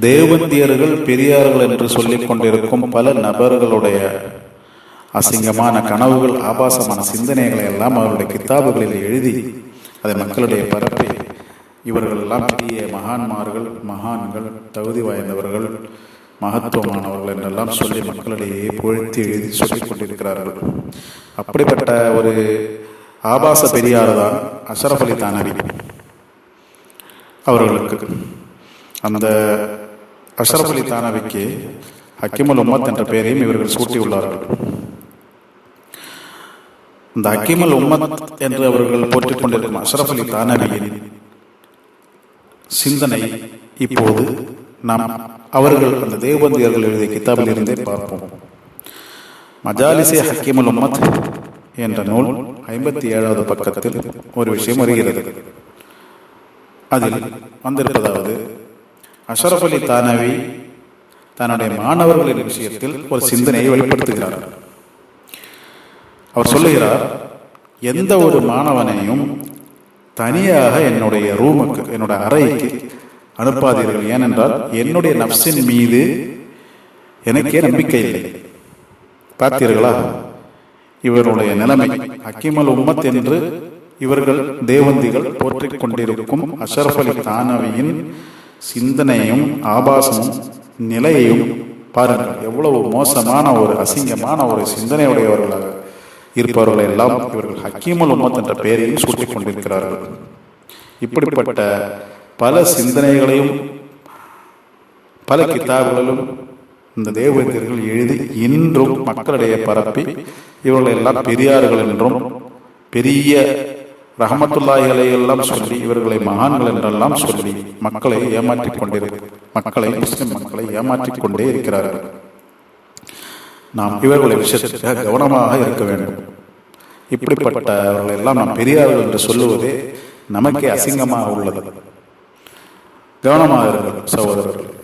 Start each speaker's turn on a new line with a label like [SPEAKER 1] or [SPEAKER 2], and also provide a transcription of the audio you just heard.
[SPEAKER 1] தேவந்தியர்கள் பெரியார்கள் என்று சொல்லிக் கொண்டிருக்கும் பல நபர்களுடைய அசிங்கமான கனவுகள் ஆபாசமான சிந்தனைகளை எல்லாம் அவருடைய கித்தாபுகளில் எழுதி அதை மக்களுடைய பரப்பி இவர்கள் எல்லாம் பெரிய மகான்மார்கள் மகான்கள் தகுதி வாய்ந்தவர்கள் மகத்துவமானவர்கள் என்றெல்லாம் சொல்லி மக்களிடையே புகழ்த்தி எழுதி சொல்லிக் கொண்டிருக்கிறார்கள். அப்படிப்பட்ட ஒரு ஆபாச பெரியார் தான் அஷரப் அலி தானவி. அவர்களுக்கு அந்த அஷரப் அலி தானவிக்கு ஹக்கிமுல் உம்மத் என்ற பெயரையும் இவர்கள் சூட்டியுள்ளார்கள். இந்த ஹக்கீமுல் உம்மத் என்று அவர்கள் போற்றிக் கொண்டிருக்கும் அஷரப் அலி தானவியின் சிந்தனை இப்போது நாம் அவர்கள் அந்த தேவபந்தியர்கள் எழுதிய கிதாபில் இருந்தே பார்ப்போம். மஜாலிசே ஹக்கீமுல் உம்மத் என்ற நூல் ஐம்பத்தி ஏழாவது பக்கத்தில் ஒரு விஷயம் வருகிறது. அதில் வந்திருப்பதாவது அஷரப் அலி தானவி தன்னுடைய மாணவர்களின் விஷயத்தில் ஒரு சிந்தனையை வெளிப்படுத்துகிறார். அவர் சொல்லுகிறார் எந்த ஒரு மாணவனையும் தனியாக என்னுடைய ரூமுக்கு என்னுடைய அறைக்கு அனுப்பாதீர்கள். ஏனென்றால் என்னுடைய நப்சின் மீது எனக்கே நம்பிக்கை இல்லை. பார்த்தீர்களா? இவருடைய நிலைமை அக்கிமல் உம்மத் என்று இவர்கள் தேவந்திகள் போற்றிக் கொண்டிருக்கும் அஷரப் அலி தானவியின் சிந்தனையும் ஆபாசமும் நிலையையும் பாருங்கள். எவ்வளவு மோசமான ஒரு அசிங்கமான ஒரு சிந்தனையுடையவர்களாக இருப்பவர்களை எல்லாம் இவர்கள் ஹக்கீமுல் உம்மத் என்ற பெயரையும் சூட்டிக் கொண்டிருக்கிறார்கள். இப்படிப்பட்ட பல சிந்தனைகளையும் பல கிதாபுகளிலும் இந்த தேவதர்கள் எழுதி இன்றும் மக்களிடையே பரப்பி இவர்கள் எல்லாம் பெரியார்கள் என்றும் பெரிய ரஹமத்துல்லாய்களை எல்லாம் சொல்லி இவர்களை மகான்கள் என்றெல்லாம் சொல்லி மக்களை ஏமாற்றிக் கொண்டிருக்கிறது மக்களை முஸ்லிம் மக்களை ஏமாற்றிக் கொண்டே இருக்கிறார்கள். நாம் இவர்களை விஷயத்தில் கவனமாக இருக்க வேண்டும். இப்படிப்பட்டவர்கள் எல்லாம் நாம் பெரியார்கள் என்று சொல்லுவதே நமக்கே அசிங்கமாக உள்ளது. கவனமாக இருக்கிறது சகோதரர்கள்.